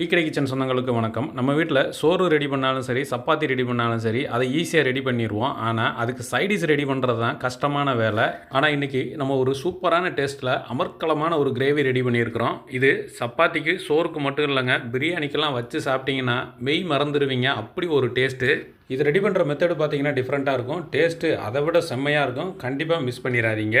டீக்கடை கிச்சன் சொந்தங்களுக்கு வணக்கம். நம்ம வீட்டில் சோறு ரெடி பண்ணாலும் சரி சப்பாத்தி ரெடி பண்ணாலும் சரி அதை ஈஸியாக ரெடி பண்ணிடுவோம் ஆனால் அதுக்கு சைடிஸ் ரெடி பண்ணுறது தான் கஷ்டமான வேலை. ஆனால் இன்றைக்கி நம்ம ஒரு சூப்பரான டேஸ்ட்டில் அமர்க்கலமான ஒரு கிரேவி ரெடி பண்ணியிருக்கிறோம் இது சப்பாத்திக்கு சோறுக்கு மட்டும் இல்லைங்க பிரியாணிக்கெல்லாம் வச்சு சாப்பிட்டிங்கன்னா மெய் மறந்துடுவீங்க அப்படி ஒரு டேஸ்ட்டு இது ரெடி பண்ணுற மெத்தடு பார்த்தீங்கன்னா டிஃப்ரெண்ட்டாக இருக்கும். டேஸ்ட்டு அதை விட செம்மையாக இருக்கும். கண்டிப்பாக மிஸ் பண்ணிடாதீங்க.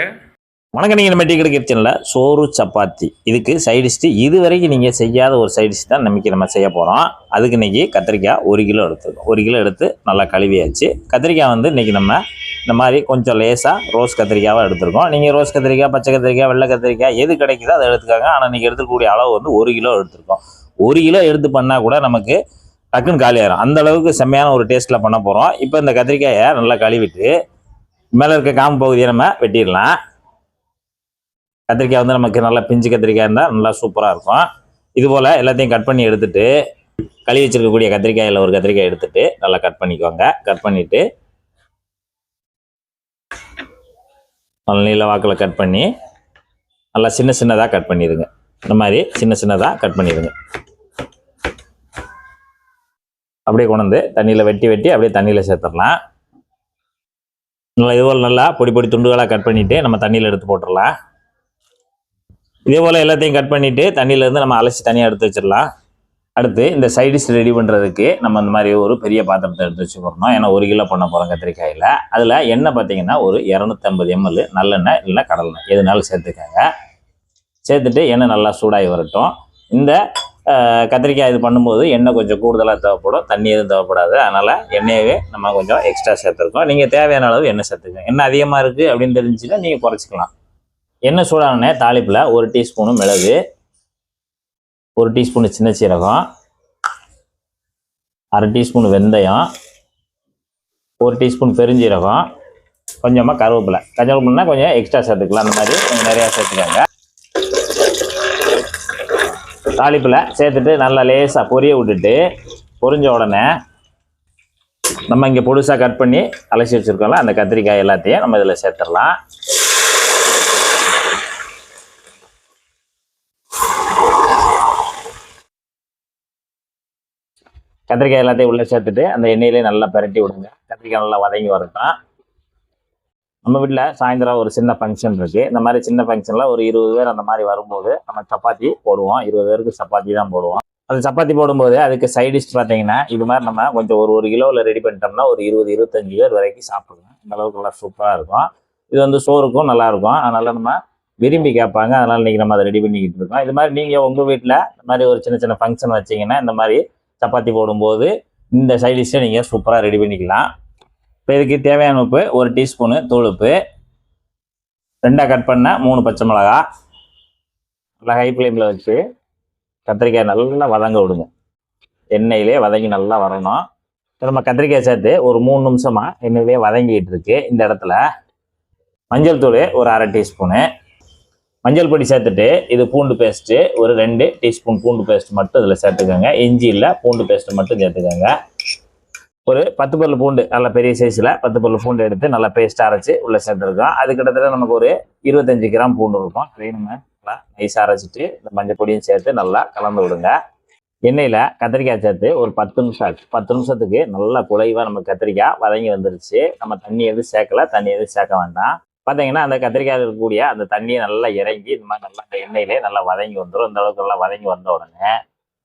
வணக்கம். நீங்கள் நம்ம டீ கடை கிச்சனில் சோறு சப்பாத்தி. இதுக்கு சைடிஷ்ட்டு இது வரைக்கும் நீங்கள் செய்யாத ஒரு சைடிஷ் தான் நமக்கு நம்ம செய்ய போகிறோம் அதுக்கு இன்றைக்கி கத்திரிக்காய் ஒரு கிலோ எடுத்துருக்கோம். ஒரு கிலோ எடுத்து நல்லா கழுவியாச்சு. கத்திரிக்காய் வந்து இன்றைக்கி நம்ம இந்த மாதிரி கொஞ்சம் லேசாக ரோஸ் கத்திரிக்காவாக எடுத்துருக்கோம். நீங்கள் ரோஸ் கத்திரிக்காய் பச்சை கத்திரிக்காய் வெள்ளை கத்திரிக்காய் எது கிடைக்குதோ அதை எடுத்துக்காங்க. ஆனால் நீங்கள் எடுத்துக்கூடிய அளவு வந்து ஒரு கிலோ எடுத்துருக்கோம். ஒரு கிலோ எடுத்து பண்ணால் கூட நமக்கு டக்குன்னு காலியாயிரும் அந்த அளவுக்கு செம்மையான ஒரு டேஸ்ட்டில் பண்ண போகிறோம் இப்போ இந்த கத்திரிக்காயை நல்லா கழுவிட்டு மேலே இருக்க காம்பு பகுதியை நம்ம வெட்டிடலாம். கத்திரிக்காய் வந்து நமக்கு நல்லா பிஞ்சு கத்திரிக்காய் இருந்தால் நல்லா சூப்பராக இருக்கும். இது போல் எல்லாத்தையும் கட் பண்ணி எடுத்துட்டு கழுவி வச்சிருக்கக்கூடிய கத்திரிக்காயில் ஒரு கத்திரிக்காய் எடுத்துட்டு நல்லா கட் பண்ணிக்கோங்க. கட் பண்ணிவிட்டு நல்ல நீள வாக்கில் கட் பண்ணி நல்லா சின்ன சின்னதாக கட் பண்ணிடுங்க. இந்த மாதிரி சின்ன சின்னதாக கட் பண்ணிடுங்க. அப்படியே கொண்டு வந்து தண்ணியில் வெட்டி வெட்டி அப்படியே தண்ணியில் சேர்த்துடலாம். நல்லா இதுபோல் நல்லா பொடி பொடி துண்டுகளாக கட் பண்ணிவிட்டு நம்ம தண்ணியில் எடுத்து போட்டுடலாம். இதே போல் எல்லாத்தையும் கட் பண்ணிவிட்டு தண்ணியிலேருந்து நம்ம அலசி தனியாக எடுத்து வச்சிடலாம். அடுத்து இந்த சைடிஷ் ரெடி பண்ணுறதுக்கு நம்ம இந்த மாதிரி ஒரு பெரிய பாத்திரத்தை எடுத்து வச்சுக்கிறோம் ஏன்னா ஒரு கிலோ பண்ண போகிறோம் கத்திரிக்காயில். அதில் எண்ணெய் பார்த்தீங்கன்னா ஒரு இரநூத்தம்பது எம்எல் நல்லெண்ணெய் இல்லை கடலெண்ணெய் எதுனாலும் சேர்த்துக்கோங்க. சேர்த்துட்டு எண்ணெய் நல்லா சூடாகி வரட்டும். இந்த கத்திரிக்காய் இது பண்ணும்போது எண்ணெய் கொஞ்சம் கூடுதலாக தேவைப்படும். தண்ணி எதுவும் தேவைப்படாது. அதனால் எண்ணெயவே நம்ம கொஞ்சம் எக்ஸ்ட்ரா சேர்த்துருக்கோம். நீங்கள் தேவையான அளவு எண்ணெய் சேர்த்துக்கோங்க. எண்ணெய் அதிகமாக இருக்குது அப்படின்னு தெரிஞ்சுன்னா நீங்கள் குறைச்சிக்கலாம். எண்ணெய் சூடானே தாளிப்பில் ஒரு டீஸ்பூனு மிளகு ஒரு டீஸ்பூனு சின்ன சீரகம் அரை டீஸ்பூன் வெந்தயம் ஒரு டீஸ்பூன் பெருஞ்சீரகம் கொஞ்சமாக கருவேப்பிலை. கருவேப்பிலைனா கொஞ்சம் எக்ஸ்ட்ரா சேர்த்துக்கலாம். அந்த மாதிரி கொஞ்சம் நிறையா சேர்த்துக்கோங்க. தாளிப்பில் சேர்த்துட்டு நல்லா லேசாக பொரிய விட்டுட்டு பொரிஞ்ச உடனே நம்ம இங்கே பொடுசாக கட் பண்ணி அலசி வச்சுருக்கோம்ல அந்த கத்திரிக்காய் எல்லாத்தையும் நம்ம இதில் சேர்த்துடலாம். கத்திரிக்காய் எல்லாத்தையும் உள்ளே சேர்த்துட்டு அந்த எண்ணெயிலே நல்லா பிரட்டி விடுங்க. கத்திரிக்காய் நல்லா வதங்கி வரட்டும். நம்ம வீட்டில் சாயந்தரம் ஒரு சின்ன ஃபங்க்ஷன் இருக்குது இந்த மாதிரி சின்ன ஃபங்க்ஷனில் ஒரு இருபது பேர் அந்த மாதிரி வரும்போது நம்ம சப்பாத்தி போடுவோம். இருபது பேருக்கு சப்பாத்தி தான் போடுவோம். அது சப்பாத்தி போடும்போது அதுக்கு சைடிஷ் பார்த்தீங்கன்னா இது மாதிரி நம்ம கொஞ்சம் ஒரு ஒரு கிலோவில் ரெடி பண்ணிட்டோம்னா ஒரு இருபது இருபத்தஞ்சு பேர் வரைக்கும் சாப்பிடுவோம் இந்த அளவுக்கு நல்லா சூப்பராக இருக்கும். இது வந்து சோறுக்கும் நல்லாயிருக்கும் அதனால் நம்ம விரும்பி கேட்பாங்க. அதனால் இன்றைக்கி நம்ம அதை ரெடி பண்ணிக்கிட்டு இருக்கோம். இது மாதிரி நீங்கள் உங்கள் வீட்டில் இந்த மாதிரி ஒரு சின்ன சின்ன ஃபங்க்ஷன் வச்சீங்கன்னா இந்த மாதிரி சப்பாத்தி போடும்போது இந்த சைடிஷை நீங்கள் சூப்பராக ரெடி பண்ணிக்கலாம். இப்போ இதுக்கு தேவையான உப்பு ஒரு டீஸ்பூனு தூள் உப்பு ரெண்டாக கட் பண்ண மூணு பச்சை மிளகா. நல்லா ஹை ஃப்ளேமில் வச்சு கத்திரிக்காய் நல்லா வதங்க விடுங்க. எண்ணெயிலே வதங்கி நல்லா வரணும். இப்ப நம்ம கத்திரிக்காய் சேர்த்து ஒரு மூணு நிமிஷமாக எண்ணெயிலே வதங்கிட்டு இருக்கு. இந்த இடத்துல மஞ்சள் தூள் ஒரு அரை டீஸ்பூனு மஞ்சள் பொடி சேர்த்துட்டு இது பூண்டு பேஸ்ட்டு ஒரு ரெண்டு டீஸ்பூன் பூண்டு பேஸ்ட் மட்டும் இதில் சேர்த்துக்கோங்க. இஞ்சி இல்லை பூண்டு பேஸ்ட்டு மட்டும் சேர்த்துக்கோங்க. ஒரு பத்து பல்லு பூண்டு நல்ல பெரிய சைஸில் பத்து பல்லு பூண்டு எடுத்து நல்லா பேஸ்ட்டாக அரைச்சி உள்ளே சேர்த்துருக்கோம். அது கிட்டத்தட்ட நமக்கு ஒரு இருபத்தஞ்சு கிராம் பூண்டு இருக்கும். அதையும் நம்ம நல்லா நைஸாக அரைச்சிட்டு இந்த மஞ்சள் பொடியும் சேர்த்து நல்லா கலந்து விடுங்க. எண்ணெயில் கத்திரிக்காய் சேர்த்து ஒரு பத்து நிமிஷம் ஆச்சு. பத்து நிமிஷத்துக்கு நல்லா குலைவாக நம்ம கத்திரிக்காய் வதங்கி வந்துருச்சு. நம்ம தண்ணி எதுவும் சேர்க்கல தண்ணி எதுவும் சேர்க்க வேண்டாம். பார்த்தீங்கன்னா அந்த கத்திரிக்காயில் இருக்கக்கூடிய அந்த தண்ணியை நல்லா இறங்கி இந்த மாதிரி நல்லா எண்ணெயிலே நல்லா வதங்கி வந்துடும் இந்த அளவுக்கு நல்லா வதங்கி வந்த உடனே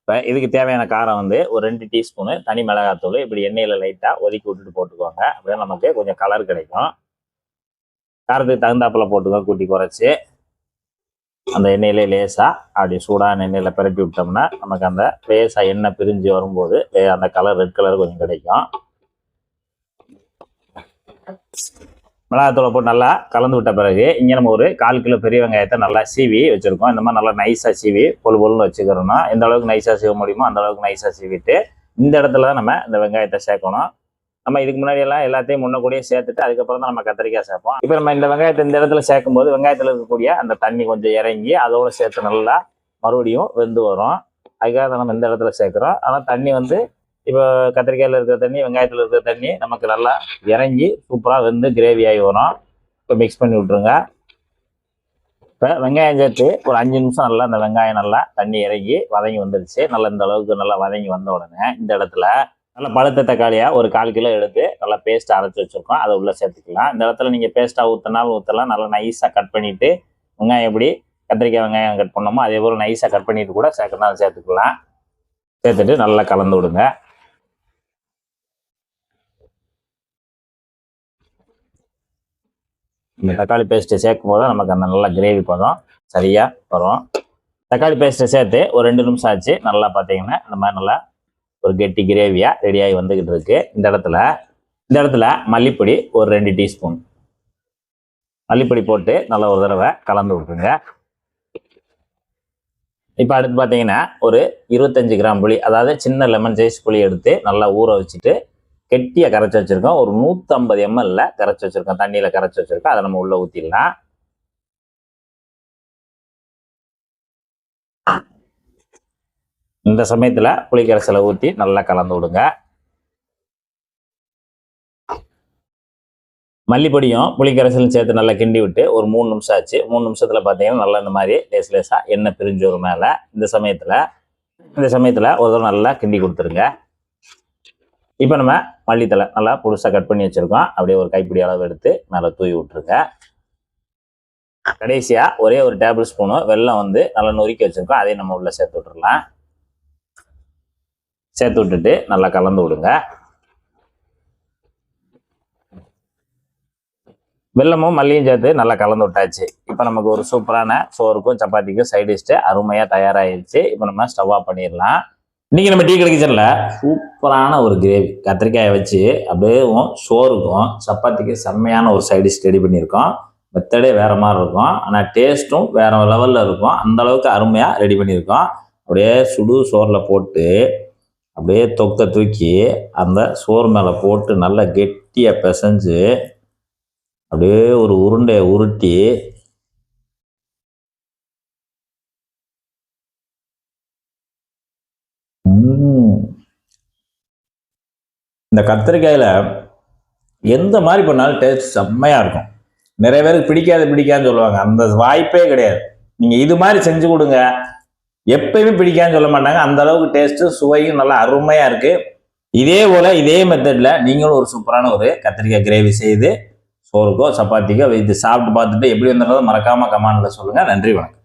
இப்போ இதுக்கு தேவையான காரம் வந்து ஒரு ரெண்டு டீஸ்பூனு தனி மிளகாத்தூள் இப்படி எண்ணெயில் லைட்டாக ஒதுக்கி விட்டுட்டு போட்டுக்கோங்க. அப்படியே நமக்கு கொஞ்சம் கலர் கிடைக்கும். காரத்துக்கு தகுந்தாப்பில் போட்டுக்கோங்க கூட்டி குறைச்சி. அந்த எண்ணெயிலே லேசாக அப்படி சூடான எண்ணெயில் பிரட்டி விட்டோம்னா நமக்கு அந்த லேசாக எண்ணெய் பிரிஞ்சு வரும்போது அந்த கலர் ரெட் கலர் கொஞ்சம் கிடைக்கும். மிளகாத்தூளை போட்டு நல்லா கலந்து விட்ட பிறகு இங்கே நம்ம ஒரு கால் கிலோ பெரிய வெங்காயத்தை நல்லா சீவி வச்சுருக்கோம். இந்த மாதிரி நல்லா நைஸாக சீவி பொல் பொல்னு வச்சுக்கிறோம்னா எந்த அளவுக்கு நைஸாக சீவ முடியுமோ அந்த அளவுக்கு நைஸாக சீவிட்டு இந்த இடத்துல தான் நம்ம இந்த வெங்காயத்தை சேர்க்கணும். நம்ம இதுக்கு முன்னாடி எல்லாம் எல்லாத்தையும் முன்ன சேர்த்துட்டு அதுக்கப்புறம் தான் நம்ம கத்திரிக்காய் சேர்ப்போம். இப்போ நம்ம இந்த வெங்காயத்தை இந்த இடத்துல சேர்க்கும் போது வெங்காயத்தில் இருக்கக்கூடிய அந்த தண்ணி கொஞ்சம் இறங்கி அதோட சேர்த்து நல்லா மறுபடியும் வெந்து வரும். அதுக்காக தான் நம்ம இந்த இடத்துல சேர்க்குறோம். ஆனால் தண்ணி வந்து இப்போ கத்திரிக்காயில் இருக்கிற தண்ணி வெங்காயத்தில் இருக்கிற தண்ணி நமக்கு நல்லா இறங்கி சூப்பராக வெந்து கிரேவி ஆகி வரும். இப்போ மிக்ஸ் பண்ணி விட்ருங்க இப்போ வெங்காயம் சேர்த்து ஒரு அஞ்சு நிமிஷம் நல்லா அந்த வெங்காயம் நல்லா தண்ணி இறங்கி வதங்கி வந்துருச்சு. நல்லா இந்த அளவுக்கு நல்லா வதங்கி வந்த உடனே இந்த இடத்துல நல்லா பழுத்த தக்காளியாக ஒரு கால் கிலோ எடுத்து நல்லா பேஸ்ட் அரைச்சி வச்சுருக்கோம். அதை உள்ளே சேர்த்துக்கலாம். இந்த இடத்துல நீங்கள் பேஸ்ட்டாக ஊற்றினாலும் ஊற்றலாம் நல்லா நைஸாக கட் பண்ணிவிட்டு வெங்காயம் எப்படி கத்திரிக்காய் வெங்காயம் கட் பண்ணோமோ அதே போல் நைஸாக கட் பண்ணிவிட்டு கூட சேர்க்கறதாலும் சேர்த்துக்கலாம். சேர்த்துட்டு நல்லா கலந்து விடுங்க. இந்த தக்காளி பேஸ்ட்டை சேர்க்கும் போது நமக்கு அந்த நல்ல கிரேவி பதம். சரியாக வரும். தக்காளி பேஸ்ட்டை சேர்த்து ஒரு ரெண்டு நிமிஷம் ஆச்சு. நல்லா பார்த்தீங்கன்னா இந்த மாதிரி நல்லா ஒரு கெட்டி கிரேவியாக ரெடியாகி வந்துக்கிட்டு இருக்கு. இந்த இடத்துல இந்த இடத்துல மல்லிப்பொடி ஒரு ரெண்டு டீஸ்பூன் மல்லிப்பொடி போட்டு நல்லா ஒரு தடவை கலந்து விட்டுருங்க. இப்போ அடுத்து பார்த்தீங்கன்னா ஒரு இருபத்தஞ்சு கிராம் புளி அதாவது சின்ன லெமன் சைஸ் புளி எடுத்து நல்லா ஊற வச்சுட்டு கெட்டியாக கரைச்சி வச்சுருக்கோம். ஒரு நூற்றம்பது எம்எல்ல கரைச்சி வச்சுருக்கோம். தண்ணியில் கரைச்சி வச்சுருக்கோம். அதை நம்ம உள்ளே ஊற்றிடலாம் இந்த சமயத்தில் புளிக்கரைசலை ஊற்றி நல்லா கலந்து விடுங்க. மல்லிப்பொடியும் புளிக்கரைசலும் சேர்த்து நல்லா கிண்டி விட்டு ஒரு மூணு நிமிஷம் ஆச்சு. மூணு நிமிஷத்தில் பார்த்தீங்கன்னா நல்லா இந்த மாதிரி லேஸ் லேஸாக எண்ணெய் பிரிஞ்சு ஒரு மேலே. இந்த சமயத்தில் இந்த சமயத்தில் ஒரு தடவை நல்லா கிண்டி கொடுத்துருங்க. இப்போ நம்ம மல்லித்தலை நல்லா புதுசாக கட் பண்ணி வச்சுருக்கோம். அப்படியே ஒரு கைப்பிடி அளவு எடுத்து மேலே தூவி விட்ருங்க கடைசியாக ஒரே ஒரு டேபிள் ஸ்பூனு வெல்லம் வந்து நல்லா நொறுக்கி வச்சுருக்கோம். அதையும் நம்ம உள்ளே சேர்த்து விட்டுறலாம். சேர்த்து விட்டுட்டு நல்லா கலந்து விடுங்க. வெல்லமும் மல்லியும் சேர்த்து நல்லா கலந்து விட்டாச்சு. இப்போ நமக்கு ஒரு சூப்பரான சோறுக்கும் சப்பாத்திக்கும் சைடிஷ்ட்டு அருமையாக தயாராகிடுச்சு இப்போ நம்ம ஸ்டவ் ஆஃப் பண்ணிடலாம். இன்னைக்கு நம்ம டீ கடை கிச்சனில் சூப்பரான ஒரு கிரேவி. கத்திரிக்காயை வச்சு அப்படியே சோறுக்கும் சப்பாத்திக்கு செம்மையான ஒரு சைடிஷ் ரெடி பண்ணியிருக்கோம். மெத்தடே வேற மாதிரி இருக்கும். ஆனால் டேஸ்ட்டும் வேற லெவலில் இருக்கும். அந்த அளவுக்கு அருமையாக ரெடி பண்ணியிருக்கோம். அப்படியே சுடு சோறில் போட்டு அப்படியே தொக்க தூக்கி அந்த சோறு மேலே போட்டு நல்லா கெட்டியாக பிசைஞ்சு அப்படியே ஒரு உருண்டையை உருட்டி இந்த கத்திரிக்காயில் எந்த மாதிரி பண்ணாலும் டேஸ்ட் செம்மையாக இருக்கும். நிறைய பேருக்கு பிடிக்காது பிடிக்காதுன்னு சொல்லுவாங்க. அந்த வாய்ப்பே கிடையாது. நீங்கள் இது மாதிரி செஞ்சு கொடுங்க. எப்பயுமே பிடிக்காதுன்னு சொல்ல மாட்டாங்க. அந்த அளவுக்கு டேஸ்ட்டு சுவையும் நல்லா அருமையாக இருக்குது இதே போல் இதே மெத்தடில் நீங்களும் ஒரு சூப்பரான ஒரு கத்திரிக்காய் கிரேவி செய்து சோறுக்கோ சப்பாத்திக்கோ இது சாப்பிட்டு பார்த்துட்டு எப்படி வந்துடுறதோ மறக்காமல் கமாண்டில் சொல்லுங்கள் நன்றி வணக்கம்.